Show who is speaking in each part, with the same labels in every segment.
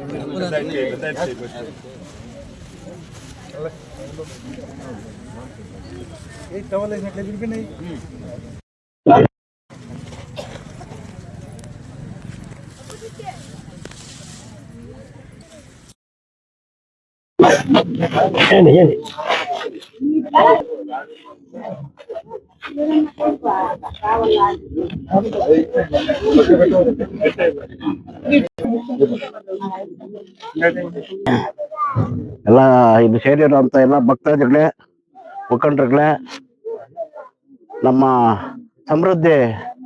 Speaker 1: That table,
Speaker 2: that table. एक towel आहे म्हटलं बिलकुल नाही Yan, yan. Thank you.
Speaker 1: ಎಲ್ಲ ಇದು ಸೇರಿರುವಂತ ಎಲ್ಲ ಭಕ್ತಾದಿಗಳೇ ಮುಖಂಡರುಗಳೇ, ನಮ್ಮ ಸಮೃದ್ಧಿ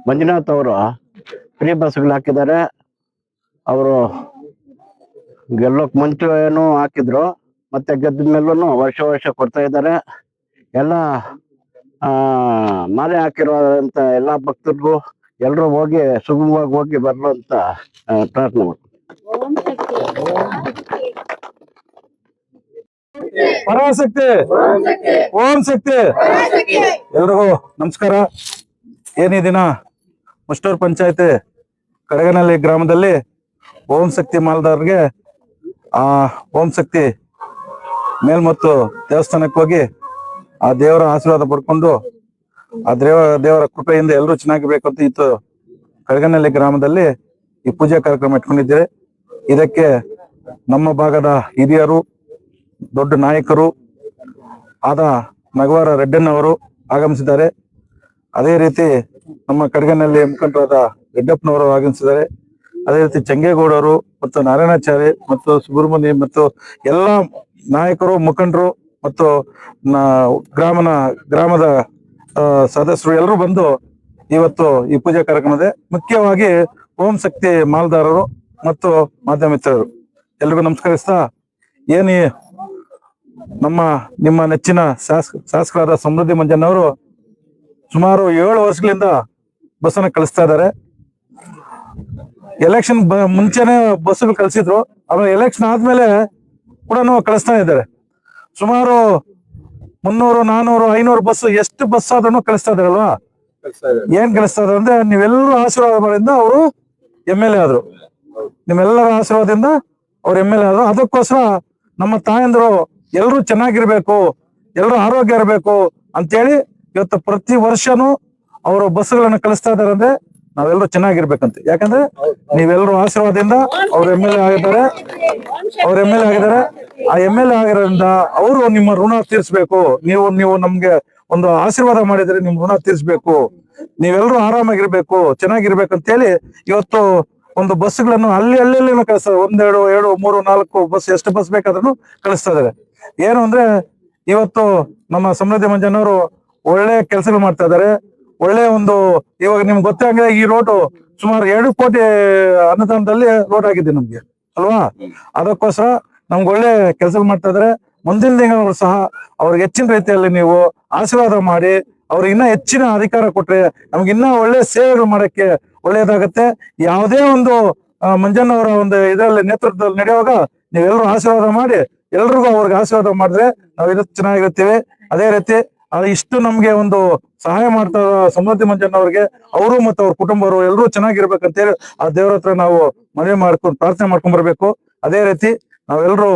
Speaker 1: ಮಂಜುನಾಥ್ ಅವರು ಫ್ರೀ ಬಸ್ಗಳು ಹಾಕಿದ್ದಾರೆ. ಅವರು ಗೆಲ್ಲೋಕ್ ಮುಂಚೆ ಏನು ಹಾಕಿದ್ರು, ಮತ್ತೆ ಗೆದ್ದ ಮೇಲೂ ವರ್ಷ ವರ್ಷ ಕೊಡ್ತಾ ಇದ್ದಾರೆ. ಎಲ್ಲ ಮಾಲೆ ಹಾಕಿರುವಂತ ಎಲ್ಲ ಭಕ್ತರಿಗೂ ಎಲ್ರು ಹೋಗಿ ಸುಗಮವಾಗಿ ಹೋಗಿ ಬರಲು ಅಂತ ಪ್ರಾರ್ಥನೆ ಮಾಡ್ತೀನಿ.
Speaker 2: ಪರಾಶಕ್ತಿ. ಓಂ ಶಕ್ತಿ ಎಲ್ರಿಗೂ ನಮಸ್ಕಾರ. ಏನಿ ದಿನ ಮುಸ್ಟೂರ್ ಪಂಚಾಯತಿ ಕಡಗನಹಳ್ಳಿ ಗ್ರಾಮದಲ್ಲಿ ಓಂ ಶಕ್ತಿ ಮಾಲ್ದಾರ್ಗೆ ಆ ಓಂ ಶಕ್ತಿ ಮೇಲ್ಮತ್ತು ದೇವಸ್ಥಾನಕ್ಕೆ ಹೋಗಿ ಆ ದೇವರ ಆಶೀರ್ವಾದ ಪಡ್ಕೊಂಡು ಆ ದೇವ ದೇವರ ಕೃಪೆಯಿಂದ ಎಲ್ಲರೂ ಚೆನ್ನಾಗಿರ್ಬೇಕು ಅಂತ ಇತ್ತು. ಕಡಗನಹಳ್ಳಿ ಗ್ರಾಮದಲ್ಲಿ ಈ ಪೂಜಾ ಕಾರ್ಯಕ್ರಮ ಇಟ್ಕೊಂಡಿದ್ದೇವೆ. ಇದಕ್ಕೆ ನಮ್ಮ ಭಾಗದ ಹಿರಿಯರು ದೊಡ್ಡ ನಾಯಕರು ಆದ ನಗವಾರ ರೆಡ್ಡಣ್ಣವರು ಆಗಮಿಸಿದ್ದಾರೆ. ಅದೇ ರೀತಿ ನಮ್ಮ ಕಡಗನಲ್ಲಿ ಮುಖಂಡರಾದ ರೆಡ್ಡಪ್ಪನವರು ಆಗಮಿಸಿದ್ದಾರೆ. ಅದೇ ರೀತಿ ಚಂಗೇಗೌಡರು ಮತ್ತು ನಾರಾಯಣಾಚಾರ್ಯ ಮತ್ತು ಸುಬ್ರಹ್ಮಣ್ಯ ಮತ್ತು ಎಲ್ಲ ನಾಯಕರು, ಮುಖಂಡರು ಮತ್ತು ಗ್ರಾಮನ, ಗ್ರಾಮದ ಸದಸ್ಯರು ಎಲ್ಲರೂ ಬಂದು ಇವತ್ತು ಈ ಪೂಜಾ ಕಾರ್ಯಕ್ರಮದ ಮುಖ್ಯವಾಗಿ ಓಂ ಶಕ್ತಿ ಮಾಲ್ದಾರರು ಮತ್ತು ಮಾಧ್ಯಮ ಮಿತ್ರರು ಎಲ್ರಿಗೂ ನಮಸ್ಕರಿಸ್ತಾ ಏನ್ ನಮ್ಮ ನಿಮ್ಮ ನೆಚ್ಚಿನ ಶಾಸಕ ಶಾಸಕರಾದ ಸಮೃದ್ಧಿ ಮಂಜಣ್ಣವರು ಸುಮಾರು ಏಳು ವರ್ಷಗಳಿಂದ ಬಸ್ಸನ್ನ ಕಳಿಸ್ತಾ ಇದ್ದಾರೆ. ಎಲೆಕ್ಷನ್ ಮುಂಚೆನೆ ಬಸ್ಸುಗಳು ಕಳಿಸಿದ್ರು. ಆಮೇಲೆ ಎಲೆಕ್ಷನ್ ಆದ್ಮೇಲೆ ಕೂಡ ಕಳಿಸ್ತಾ ಇದ್ದಾರೆ. ಸುಮಾರು ಮುನ್ನೂರು ನಾನೂರು ಐನೂರು ಬಸ್ ಎಷ್ಟು ಬಸ್ ಆದ್ರೂ ಕಳಿಸ್ತಾ ಇದಾರಲ್ವಾ ಏನ್ ಕಳಿಸ್ತಾ ಇದಾರೆ ಅಂದ್ರೆ ನೀವೆಲ್ಲರೂ ಆಶೀರ್ವಾದ ಮಾಡಿಂದ ಅವರು ಎಂ ಎಲ್ ಎ ಆದ್ರು. ನಿಮ್ಮೆಲ್ಲರ ಆಶೀರ್ವಾದದಿಂದ ಅವ್ರು ಎಂ ಎಲ್ ಎ ಆದ್ರು. ಅದಕ್ಕೋಸ್ಕರ ನಮ್ಮ ತಾಯಂದ್ರು ಎಲ್ಲರೂ ಚೆನ್ನಾಗಿರ್ಬೇಕು ಎಲ್ಲರೂ ಆರೋಗ್ಯ ಇರಬೇಕು ಅಂತೇಳಿ ಇವತ್ತು ಪ್ರತಿ ವರ್ಷನೂ ಅವರು ಬಸ್ಗಳನ್ನ ಕಳಿಸ್ತಾ ಇದಾರೆ ಅಂದ್ರೆ ನಾವೆಲ್ಲರೂ ಚೆನ್ನಾಗಿರ್ಬೇಕಂತ. ಯಾಕಂದ್ರೆ ನೀವೆಲ್ಲರೂ ಆಶೀರ್ವಾದದಿಂದ ಅವ್ರ ಎಂ ಎಲ್ ಎ ಆಗಿದ್ದಾರೆ. ಅವ್ರ ಎಂ ಎಲ್ ಎ ಆಗಿದ್ದಾರೆ. ಆ ಎಂ ಎಲ್ ಎ ಆಗಿರೋದ್ರಿಂದ ಅವರು ನಿಮ್ಮ ಋಣ ತೀರಿಸ್ಬೇಕು. ನೀವು ನೀವು ನಮ್ಗೆ ಒಂದು ಆಶೀರ್ವಾದ ಮಾಡಿದ್ರೆ ನಿಮ್ ಋಣ ತೀರಿಸ್ಬೇಕು. ನೀವೆಲ್ಲರೂ ಆರಾಮಾಗಿರ್ಬೇಕು ಚೆನ್ನಾಗಿರ್ಬೇಕಂತೇಳಿ ಇವತ್ತು ಒಂದು ಬಸ್ಗಳನ್ನು ಅಲ್ಲಿ ಅಲ್ಲಿ ಕಳಿಸ್ತಾರೆ ಒಂದೆರಡು, ಎರಡು, ಮೂರು, ನಾಲ್ಕು ಬಸ್, ಎಷ್ಟು ಬಸ್ ಬೇಕಾದ್ರೂ ಕಳಿಸ್ತಾ ಇದಾರೆ ಏನು ಅಂದ್ರೆ ಇವತ್ತು ನಮ್ಮ ಸಮೃದ್ಧಿ ಮಂಜನವರು ಒಳ್ಳೆ ಕೆಲಸಗಳು ಮಾಡ್ತಾ ಇದಾರೆ. ಒಳ್ಳೆ ಒಂದು ಇವಾಗ ನಿಮ್ಗೆ ಗೊತ್ತಾಗ ಈ ರೋಡು ಸುಮಾರು ಎರಡು ಕೋಟಿ ಅನುದಾನದಲ್ಲಿ ರೋಡ್ ಆಗಿದೆ ನಮ್ಗೆ, ಅಲ್ವಾ? ಅದಕ್ಕೋಸ್ಕರ ನಮ್ಗೆ ಒಳ್ಳೆ ಕೆಲಸ ಮಾಡ್ತಾ ಇದಾರೆ. ಮುಂದಿನ ದಿನಗಳು ಸಹ ಅವ್ರಿಗೆ ಹೆಚ್ಚಿನ ರೀತಿಯಲ್ಲಿ ನೀವು ಆಶೀರ್ವಾದ ಮಾಡಿ, ಅವ್ರಿಗೆ ಇನ್ನ ಹೆಚ್ಚಿನ ಅಧಿಕಾರ ಕೊಟ್ರೆ ನಮ್ಗೆ ಇನ್ನ ಒಳ್ಳೆ ಸೇವೆಗಳು ಮಾಡಕ್ಕೆ ಒಳ್ಳೇದಾಗತ್ತೆ ಯಾವುದೇ ಒಂದು ಮಂಜನ್ ಮಂಜಣ್ಣವರ ಒಂದು ಇದರಲ್ಲಿ, ನೇತೃತ್ವದಲ್ಲಿ ನಡೆಯುವಾಗ ನೀವೆಲ್ಲರೂ ಆಶೀರ್ವಾದ ಮಾಡಿ ಎಲ್ರಿಗೂ ಅವ್ರಿಗೆ ಆಶೀರ್ವಾದ ಮಾಡಿದ್ರೆ ನಾವು ಇದು ಚೆನ್ನಾಗಿರ್ತೀವಿ ಅದೇ ರೀತಿ ಅದು ಇಷ್ಟು ನಮ್ಗೆ ಒಂದು ಸಹಾಯ ಮಾಡ್ತಾ ಸಮೃದ್ಧಿ ಮಂಜಣ್ಣವ್ರಿಗೆ ಅವರು ಮತ್ತು ಅವ್ರ ಕುಟುಂಬವರು ಎಲ್ಲರೂ ಚೆನ್ನಾಗಿರ್ಬೇಕಂತೇಳಿ ಆ ದೇವ್ರ ಹತ್ರ ನಾವು ಮನವಿ ಮಾಡ್ಕೊಂಡು ಪ್ರಾರ್ಥನೆ ಮಾಡ್ಕೊಂಡ್ ಬರ್ಬೇಕು. ಅದೇ ರೀತಿ ನಾವೆಲ್ಲರೂ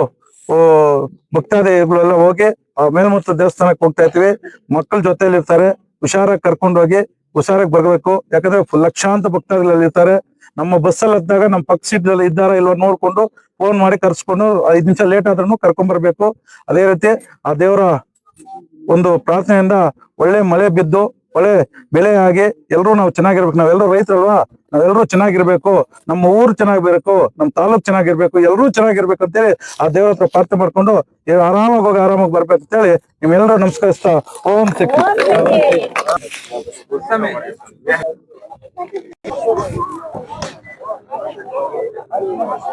Speaker 2: ಭಕ್ತಾದಿಗಳೆಲ್ಲ ಹೋಗಿ ಆ ಮೇಲ್ಮುತ್ತ ದೇವಸ್ಥಾನಕ್ಕೆ ಹೋಗ್ತಾ ಇರ್ತೀವಿ. ಮಕ್ಕಳ ಜೊತೆಯಲ್ಲಿ ಇರ್ತಾರೆ ಹುಷಾರಾಗಿ ಕರ್ಕೊಂಡು ಹೋಗಿ ಹುಷಾರಾಗಿ ಬರ್ಬೇಕು. ಯಾಕಂದ್ರೆ ಲಕ್ಷಾಂತ ಭಕ್ತಾದಿಗಳಲ್ಲಿ ಇರ್ತಾರೆ ನಮ್ಮ ಬಸ್ಸಲ್ಲಿ ಹತ್ತಾಗ ನಮ್ಮ ಪಕ್ಕ ಸೀಟ್ ಇದ್ದಾರ ಇಲ್ವ ನೋಡ್ಕೊಂಡು ಫೋನ್ ಮಾಡಿ ಕರ್ಸ್ಕೊಂಡು ಐದ್ ನಿಮಿಷ ಲೇಟ್ ಆದ್ರೂ ಕರ್ಕೊಂಡ್ ಬರ್ಬೇಕು. ಅದೇ ರೀತಿ ಆ ದೇವರ ಒಂದು ಪ್ರಾರ್ಥನೆಯಿಂದ ಒಳ್ಳೆ ಮಳೆ ಬಿದ್ದು, ಒಳ್ಳೆ ಬೆಳೆ ಆಗಿ ಎಲ್ಲರೂ ನಾವು ಚೆನ್ನಾಗಿರ್ಬೇಕು. ನಾವೆಲ್ಲರೂ ರೈತರಲ್ವಾ? ನಾವೆಲ್ಲರೂ ಚೆನ್ನಾಗಿರ್ಬೇಕು. ನಮ್ಮ ಊರು ಚೆನ್ನಾಗಿರ್ಬೇಕು, ನಮ್ಮ ತಾಲೂಕ್ ಚೆನ್ನಾಗಿರ್ಬೇಕು ಎಲ್ಲರೂ ಚೆನ್ನಾಗಿರ್ಬೇಕು ಅಂತೇಳಿ ಆ ದೇವರ ಹತ್ರ ಪ್ರಾರ್ಥನೆ ಮಾಡ್ಕೊಂಡು ಆರಾಮಾಗಿ ಹೋಗಿ ಆರಾಮಾಗಿ ಬರ್ಬೇಕು ಅಂತೇಳಿ ನಿಮ್ಮೆಲ್ಲರೂ ನಮಸ್ಕರಿಸ್ತಾ ಓಂ ಶಕ್ತಿ ありがとうございます。